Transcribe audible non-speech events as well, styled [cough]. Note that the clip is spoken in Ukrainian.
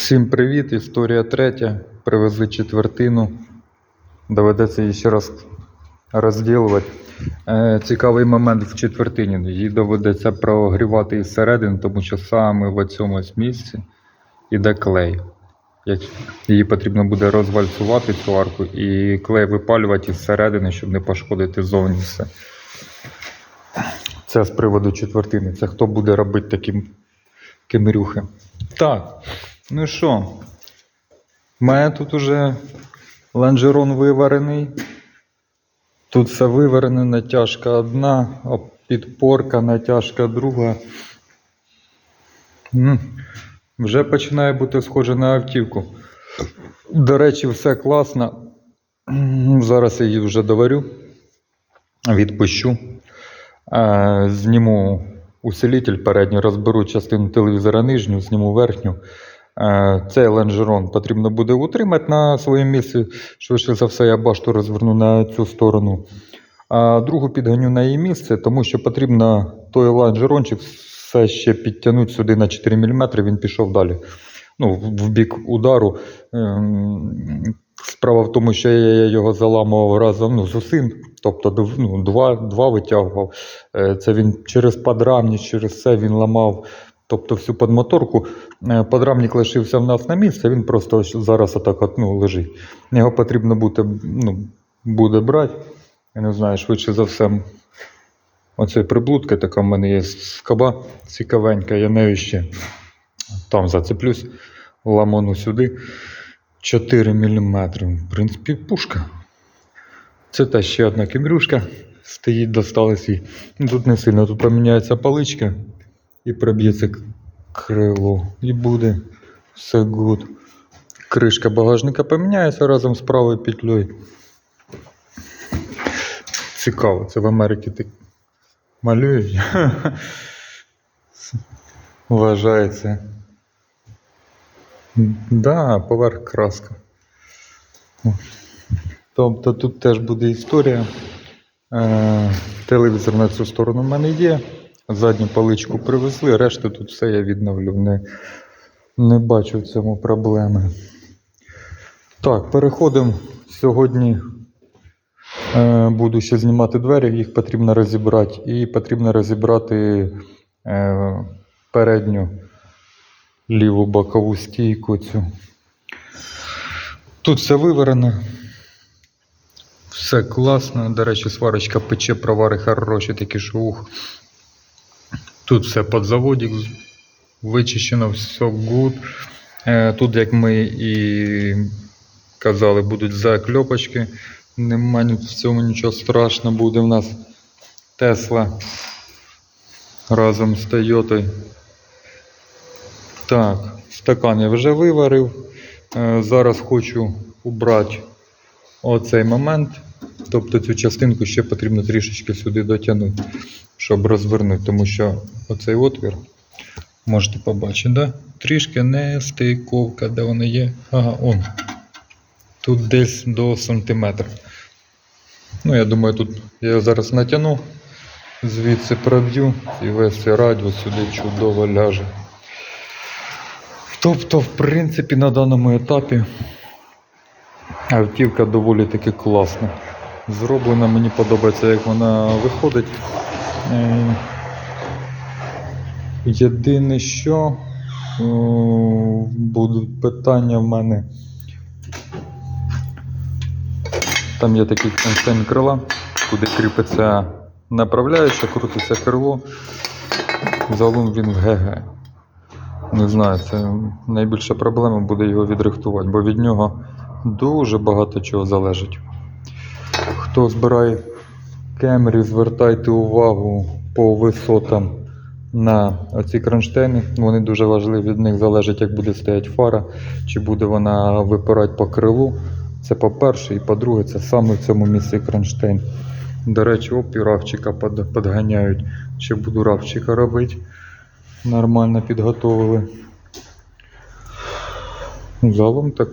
Всім привіт! Історія третя. Привезли четвертину. Доведеться її ще раз розділувати. Е, цікавий момент в четвертині. Її доведеться прогрівати із середини, тому що саме в цьому місці іде клей. Її потрібно буде розвальцувати цю арку і клей випалювати із середини, щоб не пошкодити зовні все. Це з приводу четвертини. Це хто буде робити такі кемерюхи. Так, ну що, в мене тут уже лонжерон виварений. Тут все виварене, натяжка одна, а підпорка, натяжка друга. М, Вже починає бути схоже на автівку. До речі, все класно. Зараз я її вже доварю, відпущу. Е, Зніму усилитель передній, розберу частину телевізора нижню, зніму верхню. Е, Цей лонжерон потрібно буде утримати на своєму місці. Швидше за все, я башту розверну на цю сторону. А другу підганю на її місце, тому що потрібно той лонжерончик все ще підтягнути сюди на 4 мм, він пішов далі. Ну, в бік удару. Ем, Справа в тому, що я його заламував разом ну, з усім, тобто ну, два, два витягував. Е, Це він через подрамник, через все він ламав. Тобто всю подмоторку. Е, Подрамник лишився в нас на місці, він просто зараз отак от, ну, лежить. Його потрібно буде, ну, буде брати. Я не знаю, швидше за все. Оце приблудка така в мене є скоба цікавенька, я нею ще там зацеплюсь, ламану сюди. 4 мм. В принципі, пушка. Це та ще одна кімрюшка. Стоїть, досталась їй. Тут не сильно, тут поміняється паличка і проб'ється крило. І буде все гуд. Кришка багажника поміняється разом з правою петлею. Цікаво, це в Америці так малюють. [laughs] Вважається. Да, поверх краска. Тобто тут теж буде історія. Е, телевізор на цю сторону в мене є. Задню паличку привезли, решта тут все я відновлю. Не, не бачу в цьому проблеми. Так, переходимо. Сьогодні е, буду ще знімати двері, їх потрібно розібрати. І потрібно розібрати е, передню ліву бокову стійку цю. Тут все виварено. Все класно. До речі, сварочка пече, провари хороші, такі що ух. Тут все під заводик вичищено, все good. Е, Тут, як ми і казали, будуть закльопочки. Нема в цьому нічого страшного буде. У нас Тесла разом з Тойотою. Так, стакан я вже виварив. Е, Зараз хочу убрати оцей момент. Тобто цю частинку ще потрібно трішечки сюди дотягнути, щоб розвернути, тому що оцей отвір, можете побачити, да? трішки не стиковка, де вона є. Ага, он. Тут десь до сантиметра. Ну, я думаю, тут я зараз натягну, звідси проб'ю і весь цей радіус сюди чудово ляже. Тобто, в принципі, на даному етапі автівка доволі таки класна. Зроблена, мені подобається, як вона виходить. Е, Єдине, що будуть питання в мене. Там є такий кронштейн крила, куди кріпиться направляюча, крутиться крило. Загалом він в ГГ. Не знаю, це найбільша проблема буде його відрихтувати, бо від нього дуже багато чого залежить. Хто збирає кемері, звертайте увагу по висотам на оці кронштейни. Вони дуже важливі, від них залежить, як буде стояти фара, чи буде вона випирати по крилу. Це по-перше, і по-друге, це саме в цьому місці кронштейн. До речі, оп, і равчика підганяють. Ще буду равчика робити. Нормально підготовили. Загалом так